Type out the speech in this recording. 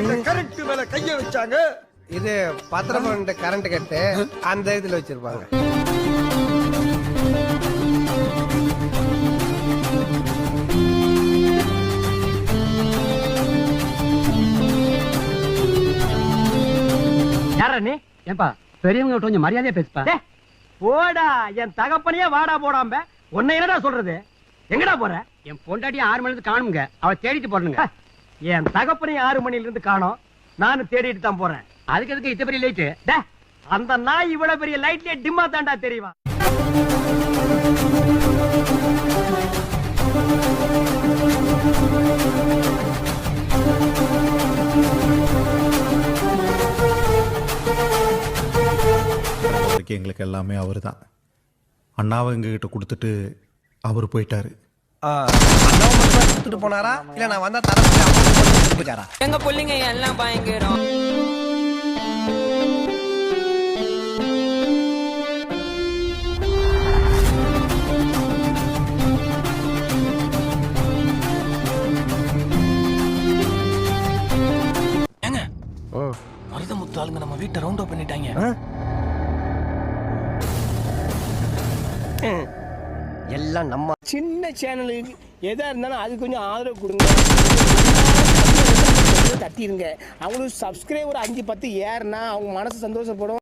இந்த கரண்ட் மேல கைய வச்சாங்க. இது பத்திரம் கரண்ட் கட்டு அந்த இதுல வச்சிருப்பாங்க. யாரா நீ? ஏன்பா பெரியவங்க கொஞ்சம் மரியாதையா பேசுப்பா. போடா என் தகப்பனையே வாடா போடாம. உன்னை என்னடா சொல்றது? எங்கடா போற? என் பொண்டாட்டி ஆறு இருந்து காணுங்க. அவ தேடிட்டு போறணுங்க. என் தகப்பனையும் ஆறு மணில இருந்து காணோம். நானும் தேடிட்டு தான் போறேன். அதுக்கு எதுக்கு இத்த பெரிய லைட்டு அந்த நாய் இவ்வளவு பெரிய லைட்லயே டிம்மா தாண்டா தெரியுமா? வரைக்கும் எங்களுக்கு எல்லாமே அவர் தான் அண்ணாவை எங்ககிட்ட கொடுத்துட்டு அவர் போயிட்டாரு. அண்ணாவை மட்டும் கொடுத்துட்டு போனாரா? இல்ல நான் வந்தா தர போச்சாரா எங்க புள்ளைங்க எல்லாம் பயங்கரம். மருதமுத்து ஆளுங்க நம்ம வீட்டை ரவுண்ட் அப் பண்ணிட்டாங்க. எல்லாம் நம்ம சின்ன சேனலுக்கு எதா இருந்தாலும் அது கொஞ்சம் ஆதரவு கொடுங்க. தட்டிடுங்க அவங்களுக்கு சப்ஸ்கிரைபர் அஞ்சு பத்து ஏறுனா அவங்க மனசு சந்தோஷப்படும்.